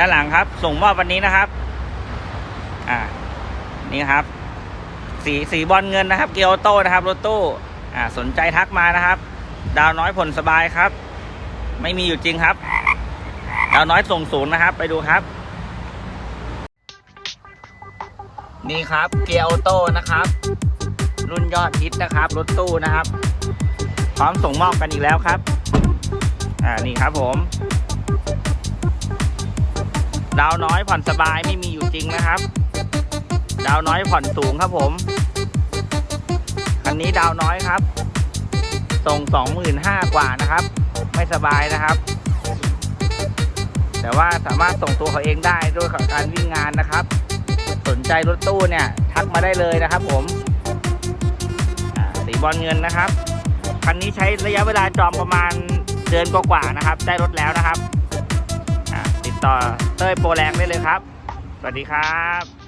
ด้านหลังครับ ส่งมอบวันนี้นะครับ อ่า นี่ครับ สีสีบอลเงินนะครับ เกียวโต้นะครับ รถตู้ อ่า สนใจทักมานะครับ ดาวน้อยผลสบายครับ ไม่มีอยู่จริงครับ ดาวน้อยส่งศูนย์นะครับ ไปดูครับ นี่ครับ เกียร์ออโต้นะครับ รุ่นยอดฮิตนะครับ รถตู้นะครับ พร้อมส่งมอบกันอีกแล้วครับ อ่า นี่ครับผม ดาวน้อยผ่อนสบายไม่มีอยู่จริงนะครับ ดาวน้อยผ่อนสูงครับผมคันนี้ดาวน้อยครับ ส่งสองหมื่นห้ากว่านะครับ ไม่สบายนะครับ แต่ว่าสามารถส่งตัวเขาเองได้ด้วยการวิ่งงานนะครับ สนใจรถตู้เนี่ย ทักมาได้เลยนะครับผมสีบอลเงินนะครับ คันนี้ใช้ระยะเวลาจองประมาณเดือนกว่าๆนะครับ ได้รถแล้วนะครับติดต่อ ต้ยโปรแรงได้เลยครับ สวัสดีครับ